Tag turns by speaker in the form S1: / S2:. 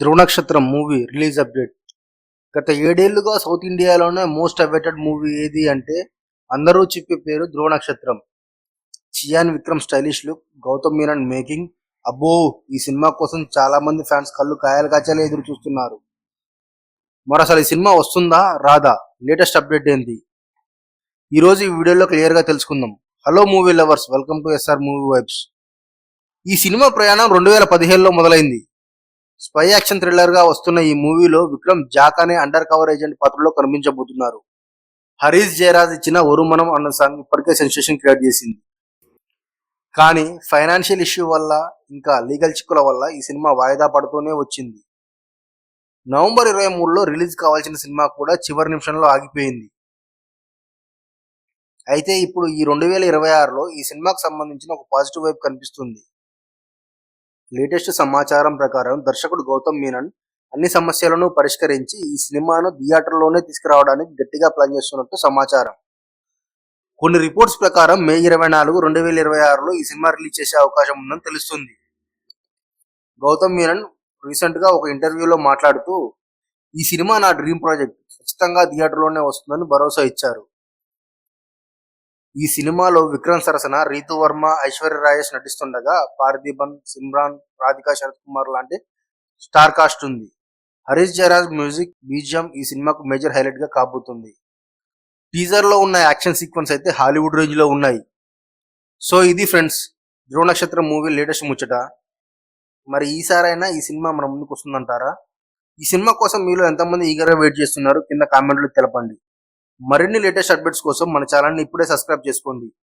S1: ధ్రువనక్షత్రం movie release update. గత ఏడేళ్ళుగా south ఇండియాలోనే మోస్ట్ అవైటెడ్ మూవీ ఏది అంటే అందరూ చెప్పే పేరు Dhruva Natchathiram Chiyaan Vikram stylish look Gautham Menon making అబ్బో ఈ సినిమా కోసం చాలా మంది ఫ్యాన్స్ కళ్ళు కాయలు కాచాలే ఎదురు చూస్తున్నారు. మరి అసలు ఈ సినిమా వస్తుందా రాదా? లేటెస్ట్ అప్డేట్ ఏంది? ఈ రోజు ఈ వీడియోలో క్లియర్గా తెలుసుకుందాం. Hello movie lovers welcome to SR movie vibes. ఈ సినిమా ప్రయాణం రెండు వేల పదిహేనులో మొదలైంది. స్పై యాక్షన్ థ్రిల్లర్గా వస్తున్న ఈ మూవీలో విక్రమ్ జాక్ అనే అండర్ కవర్ ఏజెంట్ పాత్రలో కనిపించబోతున్నారు. హరీష్ జయరాజ్ ఇచ్చిన ఒరుమనం అన్న సాంగ్ ఇప్పటికే సెన్సేషన్ క్రియేట్ చేసింది. కానీ ఫైనాన్షియల్ ఇష్యూ వల్ల ఇంకా లీగల్ చిక్కుల వల్ల ఈ సినిమా వాయిదా పడుతూనే వచ్చింది. నవంబర్ ఇరవై మూడులో రిలీజ్ కావాల్సిన సినిమా కూడా చివరి నిమిషంలో ఆగిపోయింది. అయితే ఇప్పుడు ఈ రెండు వేల ఇరవై ఆరులో ఈ సినిమాకు సంబంధించిన ఒక పాజిటివ్ వైపు కనిపిస్తుంది. లేటెస్ట్ సమాచారం ప్రకారం దర్శకుడు గౌతమ్ మీనన్ అన్ని సమస్యలను పరిష్కరించి ఈ సినిమాను థియేటర్లోనే తీసుకురావడానికి గట్టిగా ప్లాన్ చేస్తున్నట్టు సమాచారం. కొన్ని రిపోర్ట్స్ ప్రకారం మే ఇరవై నాలుగు రెండు వేల ఇరవై ఆరులో ఈ సినిమా రిలీజ్ చేసే అవకాశం ఉందని తెలుస్తుంది. గౌతమ్ మీనన్ రీసెంట్గా ఒక ఇంటర్వ్యూలో మాట్లాడుతూ ఈ సినిమా నా డ్రీమ్ ప్రాజెక్ట్ ఖచ్చితంగా థియేటర్లోనే వస్తుందని భరోసా ఇచ్చారు. ఈ సినిమాలో విక్రమ్ సరసన రీతు వర్మ ఐశ్వర్య రాజేష్ నటిస్తుండగా పార్థిబన్ సిమ్రాన్ రాధికా శరత్ కుమార్ లాంటి స్టార్ కాస్ట్ ఉంది. హరీష్ జయరాజ్ మ్యూజిక్ బీజియం ఈ సినిమాకు మేజర్ హైలైట్గా కాబోతుంది. టీజర్లో ఉన్న యాక్షన్ సీక్వెన్స్ అయితే హాలీవుడ్ రేంజ్లో ఉన్నాయి. సో ఇది ఫ్రెండ్స్ ధ్రువ నక్షత్రం మూవీ లేటెస్ట్ ముచ్చట. మరి ఈసారైనా ఈ సినిమా మన ముందుకు వస్తుందంటారా? ఈ సినిమా కోసం మీలో ఎంతమంది ఈగర్గా వెయిట్ చేస్తున్నారు? కింద కామెంట్లు తెలపండి. మరిన్ని లేటెస్ట్ అప్డేట్స్ కోసం మన ఛానల్ని ఇప్పుడే సబ్స్క్రైబ్ చేసుకోండి.